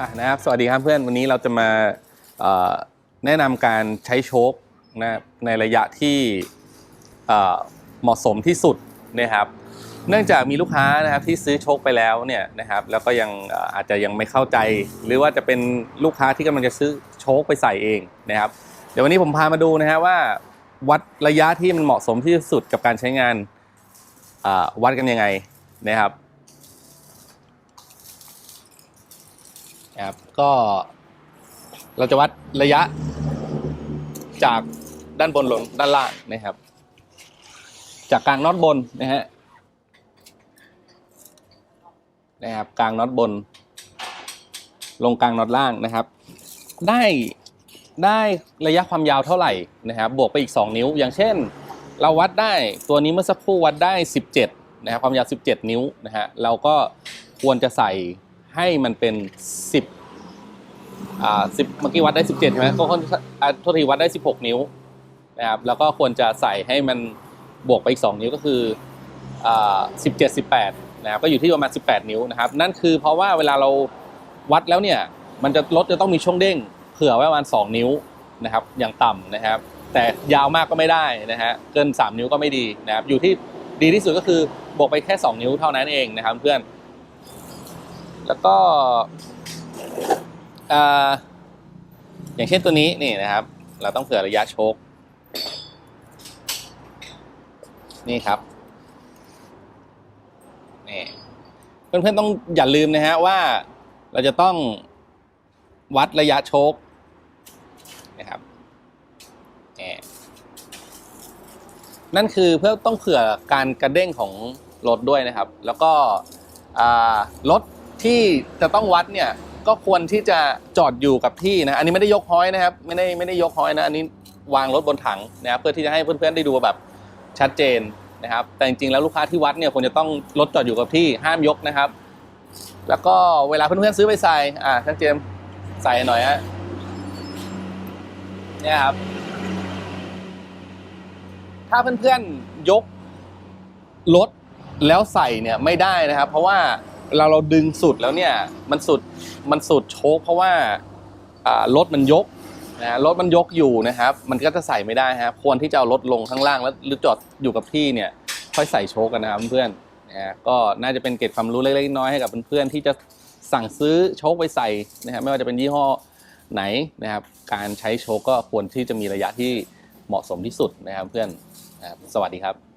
อะนะครับสวัสดีครับเพื่อนวันนี้เราจะมาแนะนำการใช้โชคนะในระยะที่เหมาะสมที่สุดนะครับ เนื่องจากมีลูกค้านะครับที่ซื้อโชคไปแล้วเนี่ยนะครับ แล้วก็ยังอาจจะยังไม่เข้าใจ หรือว่าจะเป็นลูกค้าที่กำลังจะซื้อโชคไปใส่เองนะครับ เดี๋ยววันนี้ผมพามาดูนะฮะว่า วัดระยะที่มันเหมาะสมที่สุดกับการใช้งานวัดกันยังไงนะครับ นะครับก็เราจะวัดระยะจากด้านบนลงด้านล่างนะครับ จากกลางน็อตบนนะฮะนะครับกลางน็อตบน ลงกลางน็อตล่างนะครับ ได้ได้ระยะความยาวเท่าไหร่นะครับบวกไปอีก 2 นิ้ว อย่างเช่น เราวัดได้ตัวนี้เมื่อสักครู่วัดได้ 17นะครับความยาว 17 นิ้วนะฮะเราก็ควรจะใส่ให้มันเป็น 10 อ่าสิบเมื่อกี้วัดได้17ใช่ไหมก็ค่อนอ่าโทษทีวัดได้16นิ้วนะครับแล้วก็ควรจะใส่ให้มันบวกไปอีก2นิ้วก็คืออ่า17 18นะครับก็อยู่ที่ประมาณ18นิ้วนะครับนั่นคือเพราะว่าเวลาเราวัดแล้วเนี่ยมันจะรถจะต้องมีช่องเด้งเผื่อไว้ประมาณ2นิ้วนะครับอย่างต่ำนะครับ แต่ยาวมากก็ไม่ได้นะฮะเกิน 3 นิ้วก็ไม่ดีนะครับอยู่ที่ดีที่สุดก็คือบวกไปแค่ 2 นิ้วเท่านั้นเองนะครับเพื่อน แล้วก็ อย่างเช่นตัวนี้นี่นะครับ เราต้องเผื่อระยะโชค นี่ครับนี่เพื่อนๆต้องอย่าลืมนะฮะว่าเราจะต้องวัดระยะโชคนะครับนี่นั่นคือเพื่อต้องเผื่อการกระเด้งของรถด้วยนะครับ แล้วก็รถที่จะต้องวัดเนี่ย ก็ควรที่จะจอดอยู่กับที่นะ อันนี้ไม่ได้ยกห้อยนะครับ ไม่ได้ไม่ได้ยกห้อยนะ อันนี้วางรถบนถังนะครับเพื่อที่จะให้เพื่อนๆได้ดูแบบชัดเจนนะครับ แต่จริงๆแล้วลูกค้าที่วัดเนี่ยควรจะต้องรถจอดอยู่กับที่ห้ามยกนะครับ แล้วก็เวลาเพื่อนๆซื้อไปใส่อ่าช่างเจมใส่หน่อยฮะเนี่ยครับ ถ้าเพื่อนๆยกรถแล้วใส่เนี่ยไม่ได้นะครับ เพราะว่า เราเราดึงสุดแล้วเนี่ยมันสุดมันสุดโชคเพราะว่ารถมันยกนะรถมันยกอยู่นะครับ มันก็จะใส่ไม่ได้ครับควรที่จะเอารถลงข้างล่างแล้วหรือจอดอยู่กับที่เนี่ยค่อยใส่โชคกันนะครับเพื่อนนะก็น่าจะเป็นเกร็ดความรู้เล็กๆน้อยให้กับเพื่อนๆที่จะสั่งซื้อโชคไปใส่นะครับไม่ว่าจะเป็นยี่ห้อไหนนะครับ การใช้โชคก็ควรที่จะมีระยะที่เหมาะสมที่สุดนะครับเพื่อนนะครับสวัสดีครับ